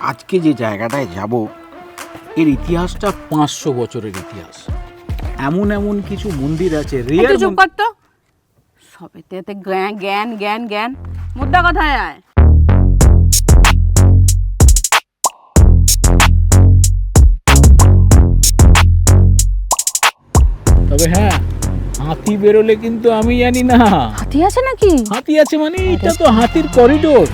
আজকে যে জায়গাটায় যাব এর ইতিহাসটা পাঁচশো বছরের ইতিহাস। এমন এমন কিছু মন্দির আছে রিয়ার চুপ কর তো। সবেতে এতে জ্ঞান জ্ঞান জ্ঞান জ্ঞান। মুদ্রা কথায় আয়? তবে হ্যাঁ হাতি বেরোলে কিন্তু আমি জানি না। হাতি আছে নাকি? হাতি আছে মানে এটা তো হাতির করিডোর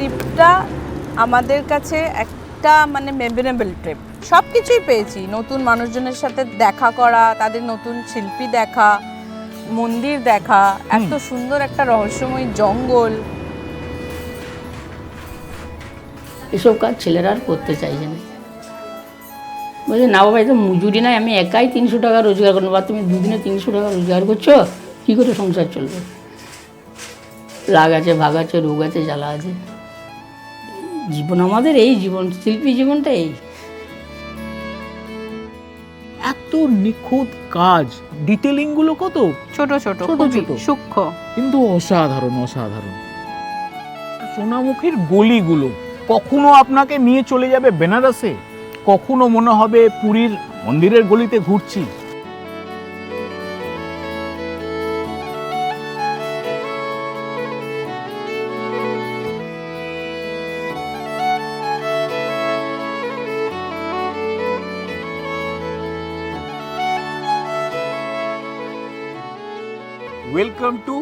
ট্রিপটা আমাদের কাছে একটা মানে মেমোরেবল ট্রিপ সব কিছুই পেয়েছি। নতুন মানুষজনের সাথে দেখা করা তাদের নতুন শিল্পী দেখা মন্দির দেখা এত সুন্দর একটা রহস্যময় জঙ্গল। এসব কাজ ছেলেরা আর করতে চাইছে না। বলছে না বাবা এটা মজুরি নাই আমি একাই তিনশো টাকা রোজগার করব। বা তুমি দুদিনে তিনশো টাকা রোজগার করছ? কী করে সংসার চলবে? রাগ আছে ভাগ আছে রোগ আছে জ্বালা আছে। জীবন আমাদের এই জীবন শিল্পী জীবনটা এই। এত নিখুঁত কাজ ডিটেলিংগুলো কত? ছোট ছোট ছোট ছোট। সূক্ষ্ম। কিন্তু অসাধারণ অসাধারণ। সোনামুখীর গলিগুলো কখনো আপনাকে নিয়ে চলে যাবে বেনারসে? কখনো মনে হবে পুরীর মন্দিরের গলিতে ঘুরছি? ওয়েলকাম টু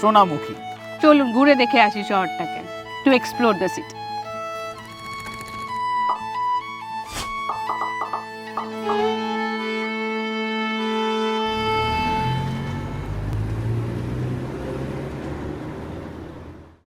সোনামুখী চলুন ঘুরে দেখে আসি শহরটাকে টু এক্সপ্লোর দ্য সিটি